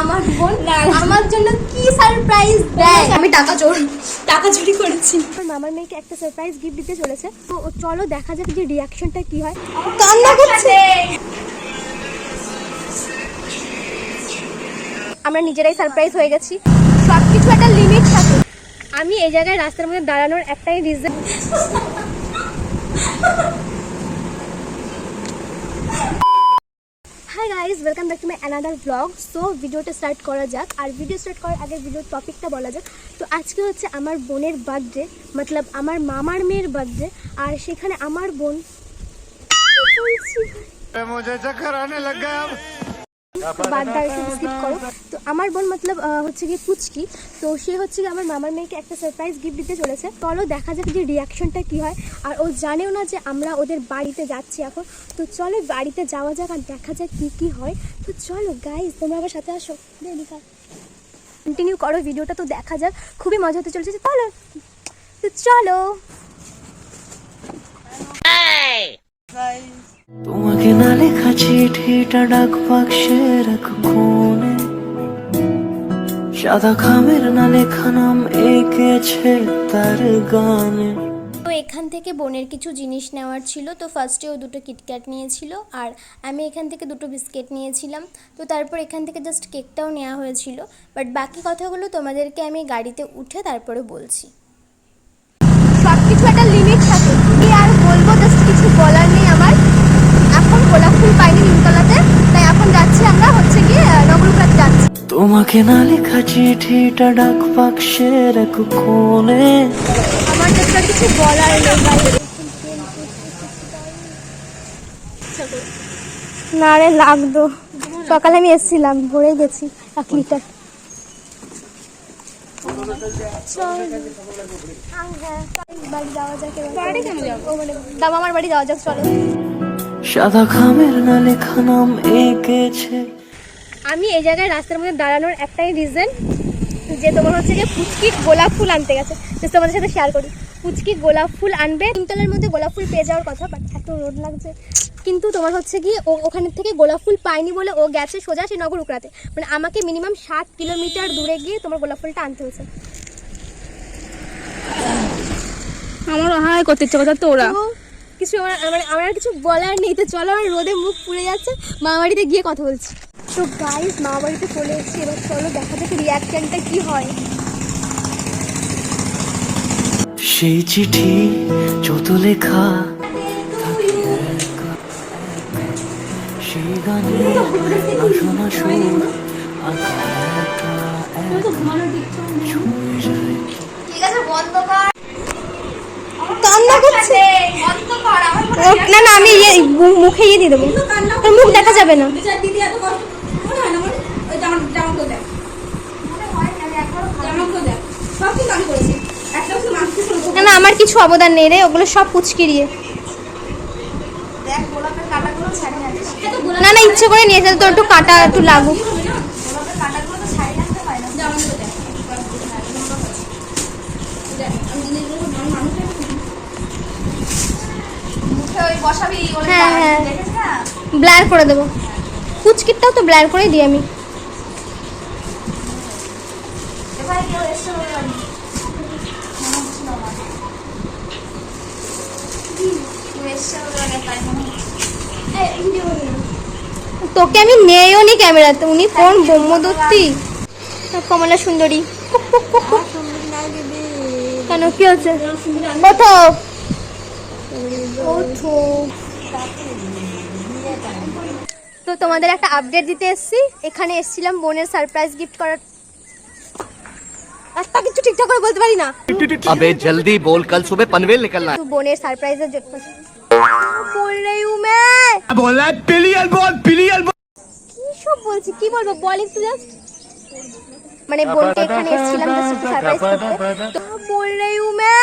আমার বোন আমার জন্য কি সারপ্রাইজ দেয়? আমি টাকা চোর টাকা চুরি করেছি। আমার মামার মেয়েকে একটা সারপ্রাইজ গিফট দিতে চলেছে। তো চলো দেখা যাক যে রিয়াকশনটা কি হয়। কান্না করছে। আমরা নিজেরাই সারপ্রাইজ হয়ে গেছি। সব কিছু একটা লিমিট থাকে। আমি এই জায়গায় রাস্তার মধ্যে দাঁড়ানোর একটাই reason Guys welcome back to my another blog so ভিডিওটা স্টার্ট করা যাক আর ভিডিও স্টার্ট করার আগে ভিডিওর টপিকটা বলা যাক তো আজকে হচ্ছে আমার বোনের বার্থডে মতলব আমার মামার মেয়ের বার্থডে আর সেখানে আমার বোন কি বলছি? मुझे चक्कर आने लग गया अब বার্থডে একটু স্কিপ করো। তো আমার বোন মতলব হচ্ছে গিয়ে পুচকি। তো সে হচ্ছে গিয়ে আমার মামার মেয়েকে একটা সারপ্রাইজ গিফট দিতে চলেছে। চলো দেখা যাক যে রিয়াকশনটা কি হয়। আর ও জানেও না যে আমরা ওদের বাড়িতে যাচ্ছি এখন। তো চলো বাড়িতে যাওয়া যাক আর দেখা যাক কি কি হয়। তো চলো গাইজ তোমরা আমার সাথে আসো। কন্টিনিউ করো। ভিডিওটা তো দেখা যাক। খুবই মজা হতে চলেছে। চলো। তো চলো। চিঠিটা ডাক বাক্সে রাখো সাদা খামের না লেখা নাম এঁকেছে তার গানে। তো এখান থেকে বোনের কিছু জিনিস নেওয়ার ছিল, তো ফার্স্টে ও দুটো কিটক্যাট নিয়েছিল, আর আমি এখান থেকে দুটো বিস্কিট নিয়েছিলাম। তো তারপর এখান থেকে জাস্ট কেকটাও নেওয়া হয়েছিল বাট বাকি কথাগুলো তোমাদেরকে আমি গাড়িতে উঠে তারপরে বলছি সব কিছু একটা লিমিট থাকে কি আর বলব জাস্ট কিছু বলার নেই আমার এখন গোলাপ ফুল পাইনি নিমতলাতে তাই এখন যাচ্ছি আমরা হচ্ছে গিয়ে নগরপুরাতে যাচ্ছি তোমাকে না লেখা চিঠিটা ডাক বাক্সে রাখো কোণে আমার জাস্ট কিছু বলার নেই না রে লাগতো। সকালে আমি এসেছিলাম ভরে গেছি এক লিটার। বাড়ি বাড়ি কেন যাব দাম আমার বাড়ি যাওয়া যাক চলো। সাদা খামের না লেখা নাম এঁকেছে। আমি এই জায়গায় রাস্তার মধ্যে দাঁড়ানোর একটাই রিজন যে তোমার হচ্ছে যে ফুচকি গোলাপ ফুল আনতে গেছে। তো তোমাদের সাথে শেয়ার করি। ফুচকি গোলাপ ফুল আনবে। তিনতলার মধ্যে গোলাপ ফুল পেয়ে যাওয়ার কথা বাট এত রোদ লাগছে। কিন্তু তোমার হচ্ছে কি ও ওখানে থেকে গোলাপ ফুল পায়নি বলে ও গেছে সোজা সে নগর উকড়াতে মানে আমাকে মিনিমাম সাত কিলোমিটার দূরে গিয়ে তোমার গোলাপ ফুলটা আনতে হয়েছে। আমারও হাই করতে ইচ্ছে কথা তো ওরা তো কিছু আমার আমার আমার আর কিছু বলার নেই। তো চলো আমার রোদে মুখ পুড়ে যাচ্ছে। মামা বাড়িতে গিয়ে কথা বলছি। তো গাইস মামা বাড়িতে চলে এসেছি। এবার চলো দেখা যাক রিয়াকশনটা কি হয়। সেই চিঠি যত লেখা সেই গানে আসনা সুর কান্না করছে? না না আমি ইয়ে মুখে ইয়ে দিয়ে দেবো। তোর মুখ দেখা যাবে না। দিদি এত কষ্ট না মনে ওই জামা জামা তো দেখ জামা তো দেখ সব কিছু আমি করেছি একটা কিছু মানুষ কিছু না না আমার কিছু অবদান নেই রে, ওগুলো সব পুচকিরিয়ে না না, ইচ্ছে করে নিয়েছে তো একটু কাটা একটু লাগুক। হ্যাঁ হ্যাঁ। ব্লার করে দেবো। পুচকিরটাও তো ব্লার করে দিই আমি। তোকে আমি নেইও নি ক্যামেরাতে উনি কোন ব্রহ্মদত্তি? কমলা সুন্দরী। কেন কি হচ্ছে? কোথাও? তো তোমাদের একটা আপডেট দিতে এসছি। এখানে এসছিলাম বোনের সারপ্রাইজ গিফট করার। রাস্তা কিছু ঠিকঠাক করে বলতে পারি না? আবে জলদি বল কাল সুবে নিকলনা। বোনের সারপ্রাইজের জন্য। কি বলব? মানে বলতে এখানে এসেছিলাম সারপ্রাইজ করতে। তো বল রে উমে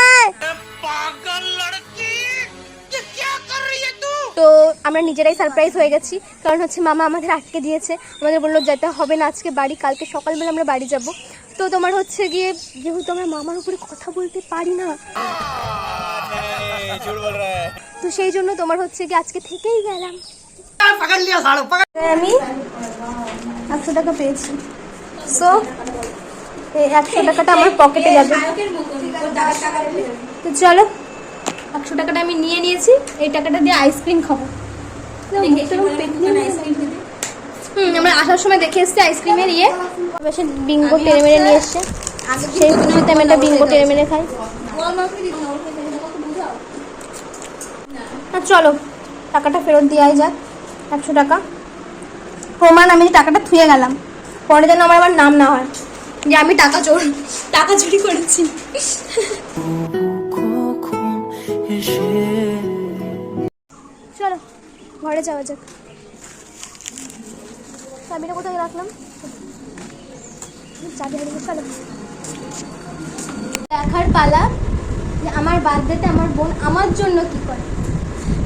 তো? আমরা নিজেরাই সারপ্রাইজ হয়ে গেছি। কারণ হচ্ছে মামা আমাদের আটকে দিয়েছে। আমাদের বলল যেতে হবে না আজকে বাড়ি কালকে সকালবেলা আমরা বাড়ি যাব। তো তোমার হচ্ছে গিয়ে যেহেতু আমরা মামার উপরে কথা বলতে পারি না তো সেই জন্য তোমার হচ্ছে গিয়ে আজকে থেকেই গেলাম। আমি একশো টাকা পেয়েছি। সো এই একশো টাকাটা আমার পকেটে যাবে। তো চলো একশো টাকাটা আমি নিয়ে নিয়েছি। এই টাকাটা দিয়ে আইসক্রিম খাব। হুম আমরা আসার সময় দেখে এসেছি আইসক্রিমের ইয়ে। বেশি বিঙ্গো টেনে মেরে নিয়ে এসছে। সেই খুশিতে আমি একটা বিঙ্গো টেনে মেরে খাই ওর মাকে দিদি না ওকে দিদি কত বুঝাও আর চলো, টাকাটা ফেরত দেওয়াই যাক, একশো টাকা। প্রমাণ, আমি টাকাটা থুয়ে গেলাম, পরে যেন আমার আবার নাম না হয়। যে আমি টাকা চোর, টাকা চুরি করেছি। চলো, ঘরে যাওয়া যাক। চাবিটা কোথায় রাখলাম? চাবি হারিয়ে চলো। দেখার পালা যে আমার বার্থডেতে আমার বোন আমার জন্য কি করে?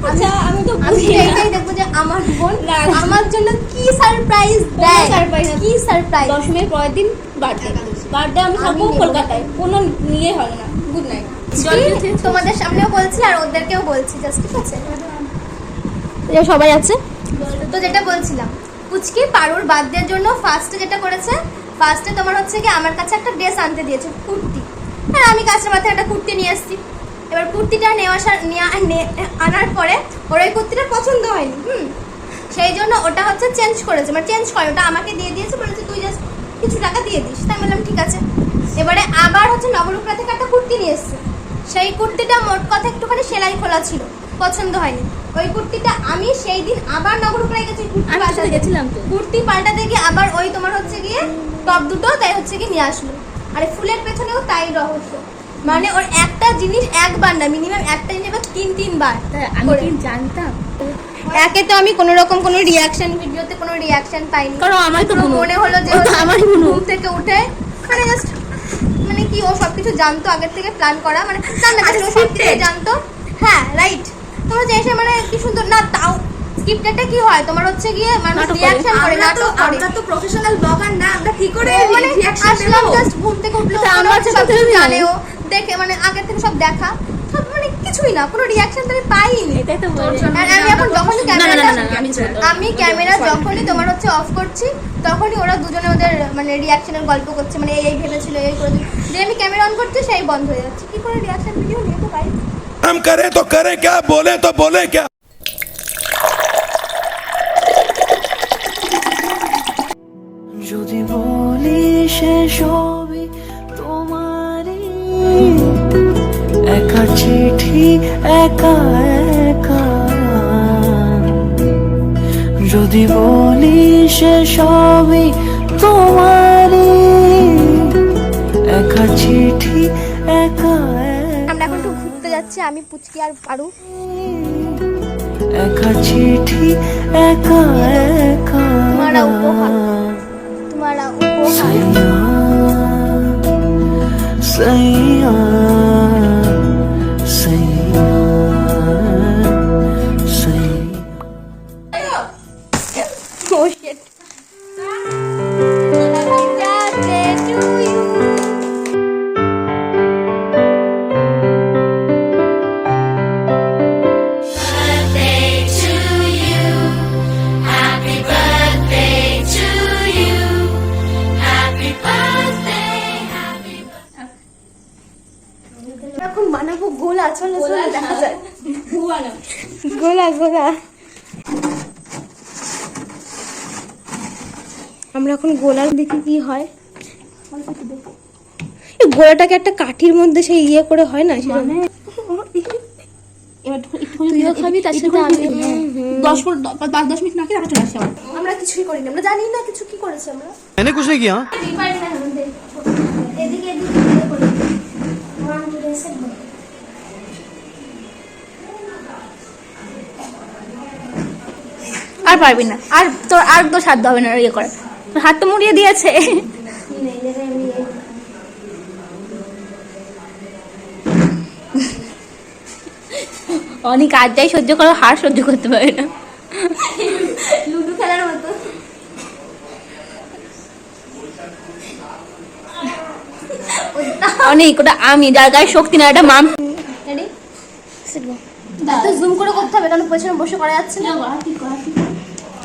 আচ্ছা আমি তো বুঝি না। এটাই দেখব যে আমার বোন আমার জন্য কি সারপ্রাইজ দেয়? না। কি সারপ্রাইজ দশমীর পরের দিন বার্থডে বার্থডে আমি থাকব কলকাতায়। কোনো নিয়ে না। গুড নাইট তোমাদের সামনেও বলছি আর ওদেরকেও বলছি জাস্ট ঠিক আছে? সবাই আছে? তো যেটা বলছিলাম পুচকি পারুর বার্থডের জন্য ফার্স্টে যেটা করেছে ফার্স্টে তোমার হচ্ছে কি আমার কাছে একটা ড্রেস আনতে দিয়েছে কুর্তি। আর আমি কাছের মাথায় একটা কুর্তি নিয়ে এসেছি। এবার কুর্তিটা নেওয়া নে- আনার পরে ওর ওই কুর্তিটা পছন্দ হয়নি হুম? সেই জন্য ওটা হচ্ছে চেঞ্জ করেছে মানে চেঞ্জ করে ওটা আমাকে দিয়ে দিয়েছে বলেছে তুই জাস্ট কিছু টাকা দিয়ে দিস। তাই বললাম ঠিক আছে। এবারে আবার হচ্ছে নবরূপরা থেকে একটা কুর্তি নিয়ে এসছে। সেই কুর্তিটা মোট কথা একটুখানি সেলাই খোলা ছিল পছন্দ হয়নি। ওই কুর্তিটা আমি সেই দিন আবার নবরূপরায় গেছি কুর্তি আমি পাল্টাতে। গেছিলাম তো। কুর্তি পাল্টাতে গিয়ে আবার ওই তোমার হচ্ছে গিয়ে টপ দুটো তাই হচ্ছে গিয়ে নিয়ে আসলো। আর ফুলের পেছনেও তাই রহস্য। মানে ওর একটা জিনিস একবার না মিনিমাম একটা জিনিস এবার তিন তিনবার। আমি কি জানতাম? একে তো আমি কোনো রকম কোনো রিয়াকশন ভিডিওতে কোনো রিয়াকশন পাইনি। কারণ আমার তো মনে হলো যে বোন। ঘুম থেকে উঠে মানে জাস্ট মানে কি ও সবকিছু জানতো আগের থেকে প্ল্যান করা মানে প্ল্যান না ও সব কিছু জানতো। হ্যাঁ রাইট তোমার যে এসে মানে কি সুন্দর না তাও স্ক্রিপ্টেডটা কি হয়? তোমার হচ্ছে গিয়ে মানুষ রিয়াকশন করে। আমরা তো- নাটক করে। আমরা তো প্রফেশনাল ব্লগার না আমরা কি করে মানে reaction আসলাম জাস্ট ঘুম থেকে উঠল আমার সাথে সব কিছু তো জানে ও। দেখে মানে আগের থেকে সব দেখা সব মানে কিছুই না কোনো রিয়াকশন তো আমি পাইনি এটাই তো বলছি। আর আমি এখন যখনই না, না, না, ক্যামেরাটা না, না, আমি বলবো। আমি ক্যামেরা যখনই তোমার হচ্ছে অফ করছি তখনই ওরা দুজনে ওদের মানে রিয়াকশনের গল্প করছে মানে এই এই ভেবেছিল এই করেছিল যে আমি ক্যামেরা অন করছি সেই বন্ধ হয়ে যাচ্ছে কি করে রিয়াকশন ভিডিও নিয়ে তো পারি हम करे तो करे क्या बोले तो बोले क्या চিঠি একা একা। যদি বলি সে সবই তোমারই একা চিঠি একা আমরা এখন একটু ঘুরতে যাচ্ছি আমি পুচকি আর পারু। একা চিঠি একা একা। তোমারা উপহার। তোমারা উপহার। সৈয়া সৈয়া গোলা গোলা। আমরা এখন গোলার দেখি কি হয়। এই গোলাটাকে একটা কাঠির মধ্যে সেই ইয়ে করে হয় না সেটা আমরা কিছুই করিনি আমরা জানি না কিছু কি করেছি আমরা। এদিকে এদিকে আর পারবি না। আর তোর আর তো সাধ্য হবে না ইয়ে করে তোর হাত তো মুড়িয়ে দিয়েছে। অনেক আর যাই সহ্য করো হার সহ্য করতে পারে না। লুডো খেলার মতো। অনেক ওটা আমি যার গায়ে শক্তি না এটা মাম। রেডি জুম করে করতে হবে কারণ পেছনে বসে করা যাচ্ছে না?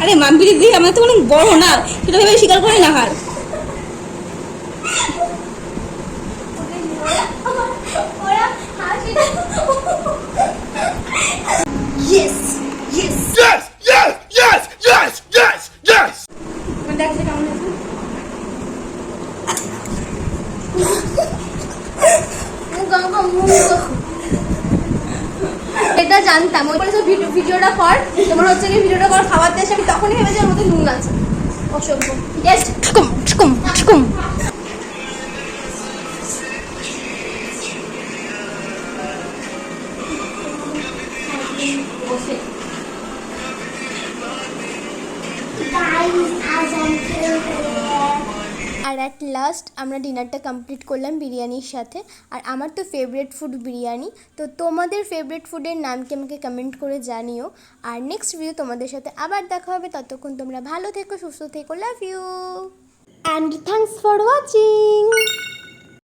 আরে মাম্পির দিদি আমার তো অনেক বড় না সেটা ভেবে স্বীকার করে না হার ওরা হাসিটা এটা জানতাম। ওই বলেছে ভিডিও ভিডিওটা কর। তোমার হচ্ছে কি ভিডিওটা কর খাবার দিয়ে এসে আমি তখনই ভেবেছি ওর মধ্যে নুন আছে। অসভ্য ইয়েস ঠুকুম ঠুকুম ঠুকুম আর অ্যাট লাস্ট আমরা ডিনারটা কমপ্লিট করলাম বিরিয়ানির সাথে। আর আমার তো ফেভারিট ফুড বিরিয়ানি। তো তোমাদের ফেভারিট ফুডের নাম কি আমাকে কমেন্ট করে জানিও। আর নেক্সট ভিডিও তোমাদের সাথে আবার দেখা হবে। ততক্ষণ তোমরা ভালো থেকো, সুস্থ থেকো love you and thanks for watching